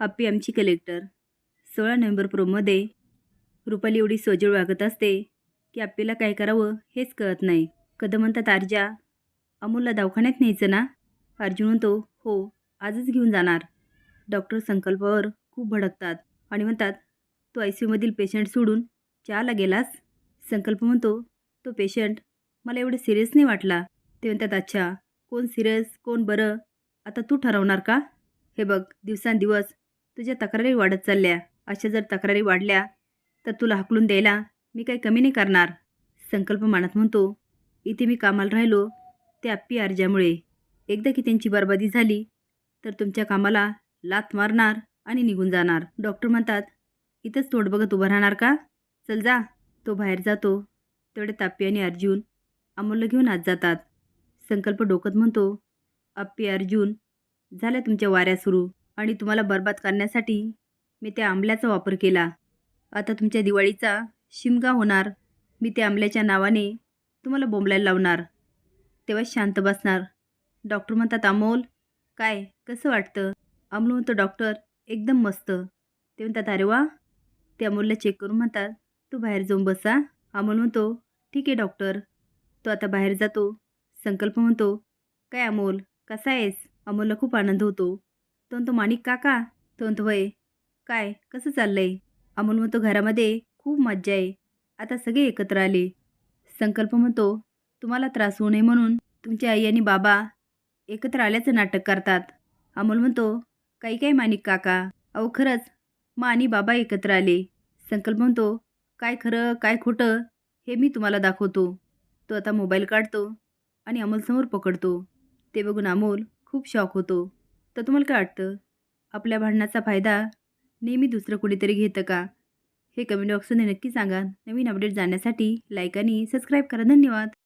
आप्पी आमची कलेक्टर सोळा नोव्हेंबर प्रोमध्ये रुपाली एवढी सोजळ वागत असते की आपल्याला काय करावं हेच कळत नाही. कदम म्हणतात आरजा अमोलला दवाखान्यात न्यायचं ना? अर्जुन म्हणतो हो आजच घेऊन जाणार. डॉक्टर संकल्पावर खूप भडकतात आणि म्हणतात तो आय सी यूमधील पेशंट सोडून चहाला गेलास? संकल्प म्हणतो तो पेशंट मला एवढं सिरियस नाही वाटला. ते म्हणतात अच्छा कोण सिरियस कोण बरं? आता तू ठरवणार का? हे बघ दिवसांदिवस तुझ्या तक्रारी वाढत चालल्या. अशा जर तक्रारी वाढल्या तर तुला हकलून द्यायला मी काही कमी नाही करणार संकल्प मानत म्हणतो. इथे मी कामाला राहिलो त्या आप्पी अर्जामुळे एकदा की त्यांची बर्बादी झाली तर तुमच्या कामाला लात मारणार आणि निघून जाणार. डॉक्टर म्हणतात इथंच तोंड बघत उभं राहणार का? चल जा. तो बाहेर जातो. तेवढे ताप्पी आणि अर्जुन अमोलला घेऊन आत जातात. संकल्प डोकत म्हणतो आप्पी अर्जुन झाल्या तुमच्या वाऱ्या सुरू. आणि तुम्हाला बर्बाद करण्यासाठी मी त्या आंबल्याचा वापर केला. आता तुमच्या दिवाळीचा शिमगा होणार. मी त्या आंबल्याच्या नावाने तुम्हाला बोंबलायला लावणार. तेव्हा शांत बसणार. डॉक्टर म्हणतात अमोल काय? कसं वाटतं? अमोल म्हणतो डॉक्टर एकदम मस्त. ते म्हणतात अरे वा. ते अमोलला चेक करून म्हणतात तू बाहेर जाऊन बसा अमोल म्हणतो ठीक आहे डॉक्टर. तो आता बाहेर जातो. संकल्प म्हणतो काय अमोल कसा आहेस? अमोलला खूप आनंद होतो. तो माणिक काका तोंत होय. काय कसं चाललंय? अमोल म्हणतो घरामध्ये खूप मज्जा आहे. आता सगळे एकत्र आले. संकल्प म्हणतो तुम्हाला त्रास होऊ नये म्हणून तुमची आई आणि बाबा एकत्र आल्याचं नाटक करतात. अमोल म्हणतो काही काय माणिक काका? अहो खरंच मा आणि बाबा एकत्र आले. संकल्प म्हणतो काय खरं काय खोटं हे मी तुम्हाला दाखवतो. तो आता मोबाईल काढतो आणि अमोलसमोर पकडतो. ते बघून अमोल खूप शॉक होतो. तर तुम्हाला काय वाटतं? आपल्या भांडणाचा फायदा नेहमी दुसरं कुणीतरी घेतं का? हे कमेंट बॉक्समध्ये नक्की सांगा. नवीन अपडेट जाण्यासाठी लाईक आणि सबस्क्राईब करा. धन्यवाद.